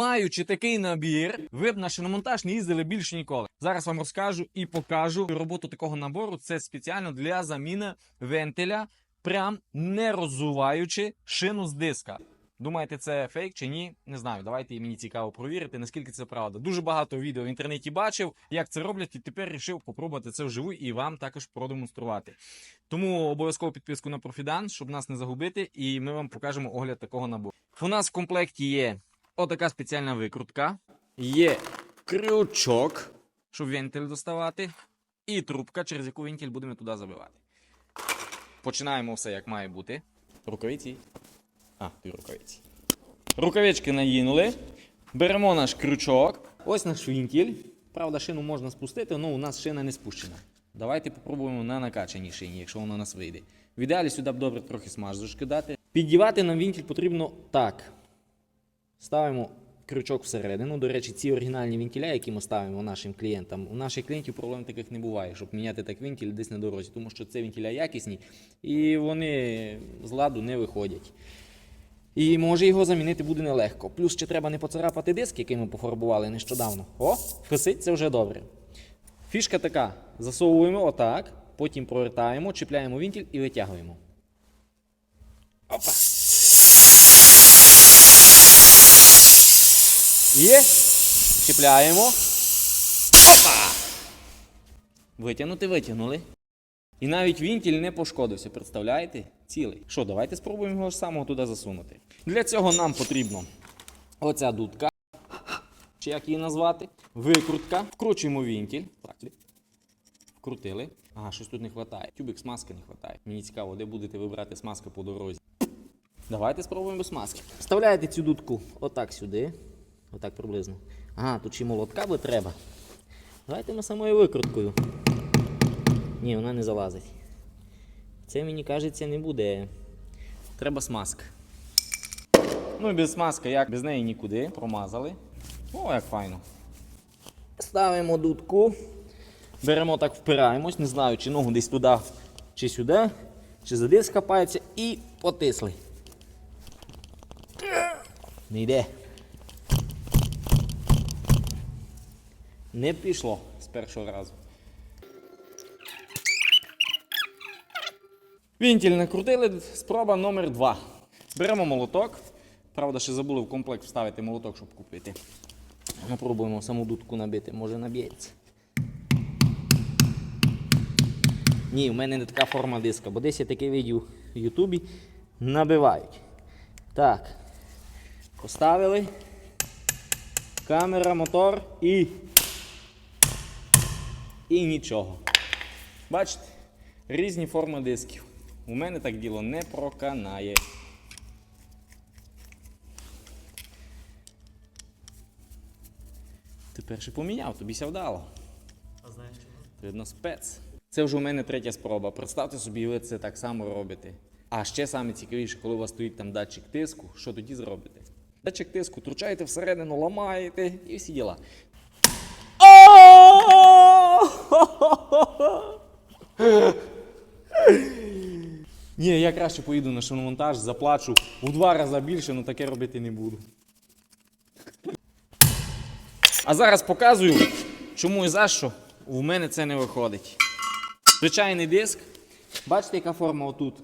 Маючи такий набір, ви б на шиномонтаж не їздили більше ніколи. Зараз вам розкажу і покажу роботу такого набору. Це спеціально для заміни вентиля, прям не роззуваючи шину з диска. Думаєте, це фейк чи ні? Не знаю. Давайте мені цікаво провірити, наскільки це правда. Дуже багато відео в інтернеті бачив, як це роблять, і тепер вирішив попробувати це вживу і вам також продемонструвати. Тому обов'язково підписку на профідан, щоб нас не загубити, і ми вам покажемо огляд такого набору. У нас в комплекті є отака спеціальна викрутка, є крючок, щоб вентиль доставати, і трубка, через яку вентиль будемо туди забивати. Починаємо все як має бути. Рукавиці. А, ти рукавиці. Рукавички наїнули. Беремо наш крючок. Ось наш вінтіль. Правда, шину можна спустити, але у нас шина не спущена. Давайте попробуємо на накачаній шині, якщо воно у нас вийде. В ідеалі сюди б добре трохи смазочки дати. Піддівати нам вінтіль потрібно так. Ставимо крючок всередину. До речі, ці оригінальні вентиля, які ми ставимо нашим клієнтам, у наших клієнтів проблем таких не буває, щоб міняти так вентиль десь на дорозі, тому що це вентиля якісні і вони з ладу не виходять. І може його замінити буде нелегко. Плюс ще треба не поцарапати диск, який ми пофарбували нещодавно. О, фисить це вже добре. Фішка така: засовуємо отак, потім провертаємо, чіпляємо вінтіль і витягуємо. Опа. Є. Чіпляємо. Витягнути, витягнули. І навіть вінтіль не пошкодився, представляєте? Цілий. Що, давайте спробуємо його ж самого туди засунути. Для цього нам потрібно оця дудка, чи як її назвати, викрутка. Вкручуємо вінтіль. Так. Вкрутили. Ага, щось тут не вистачає. Тюбик смазки не вистачає. Мені цікаво, де будете вибирати смазку по дорозі. Давайте спробуємо без маски. Вставляєте цю дудку отак сюди. Отак приблизно. Ага, тут ще молотка би треба. Давайте ми самою викруткою. Ні, вона не залазить. Це мені кажеться не буде. Треба смазка. Ну і без смазки, як без неї нікуди. Промазали. О, як файно. Ставимо дудку. Беремо так, впираємось, не знаю, чи ногу десь туди, чи сюди, чи за диск копається, і потисли. Не йде. Не пішло з першого разу. Вінтіль накрутили, спроба номер 2. Беремо молоток. Правда, ще забули в комплект вставити молоток, щоб купити. Ми пробуємо саму дудку набити, може наб'ється. Ні, в мене не така форма диска, бо десь я таке видів в Ютубі. Набивають. Так. Поставили. Камера, мотор і. І нічого. Бачите? Різні форми дисків. У мене так діло не проканає. Тепер ще поміняв, тобі ся вдало. А знаєш чого? Видно, спец. Це вже у мене третя спроба. Представте собі, ви це так само робите. А ще саме цікавіше, коли у вас стоїть там датчик тиску, що тоді зробите? Датчик тиску тручаєте всередину, ламаєте і всі діла. Ні, я краще поїду на шиномонтаж, заплачу в два рази більше, але таке робити не буду. А зараз показую, чому і за що в мене це не виходить. Звичайний диск. Бачите, яка форма отут?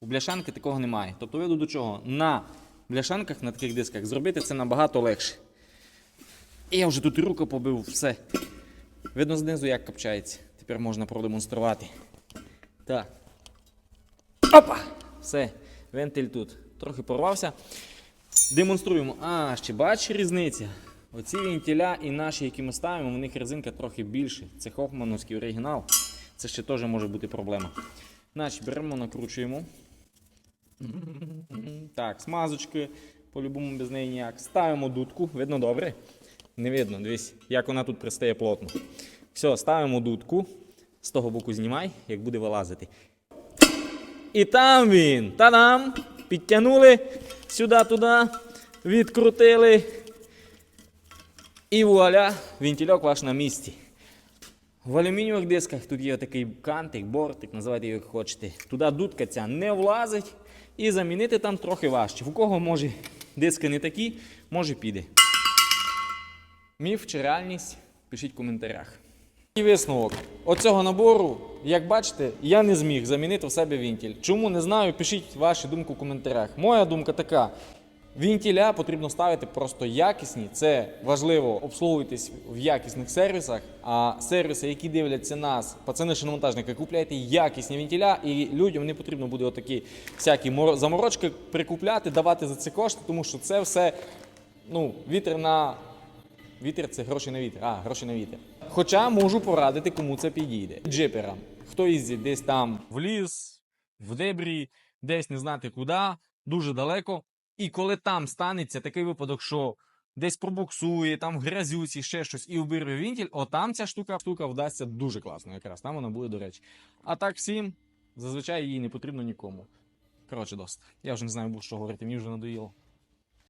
У бляшанки такого немає. Тобто веду до чого? На бляшанках, на таких дисках зробити це набагато легше. І я вже тут руку побив, все. Видно знизу, як копчається. Тепер можна продемонструвати. Так. Опа! Все, вентиль тут. Трохи порвався. Демонструємо. А, ще бачиш різниця. Оці вентиля і наші, які ми ставимо, в них резинка трохи більше. Це Хофмановський оригінал. Це ще теж може бути проблема. Значить, беремо, накручуємо. Так, смазочки, по-любому без неї ніяк. Ставимо дудку, видно добре? Не видно, дивись, як вона тут пристає плотно. Все, ставимо дудку. З того боку знімай, як буде вилазити. І там він. Та-дам! Підтягнули сюди-туди, відкрутили. І вуаля, вентильок ваш на місці. В алюмінієвих дисках тут є такий кантик, бортик, називайте його як хочете. Туди дудка ця не влазить і замінити там трохи важче. У кого може диски не такі, може піде. Міф чи реальність? Пишіть в коментарях. І висновок. Оцього набору, як бачите, я не зміг замінити в себе вінтіль. Чому не знаю, пишіть вашу думку в коментарях. Моя думка така: вінтіля потрібно ставити просто якісні. Це важливо обслуговуйтесь в якісних сервісах. А сервіси, які дивляться нас, пацани шиномонтажники, купляйте якісні вінтіля, і людям не потрібно буде отакі всякі мор- заморочки прикупляти, давати за це кошти, тому що це все ну, вітер на Вітер це гроші на вітер. А, гроші на вітер. Хоча можу порадити, кому це підійде. Джиперам. Хто їздить десь там в ліс, в дебрі, десь не знати куди, дуже далеко. І коли там станеться такий випадок, що десь пробуксує, там в грязюці, ще щось, і вбирve вінтіль, отам ця штука, штука вдасться дуже класно, якраз там вона буде, до речі. А так всім, зазвичай їй не потрібно нікому. Коротше, досить. Я вже не знаю, що говорити, мені вже надоїло.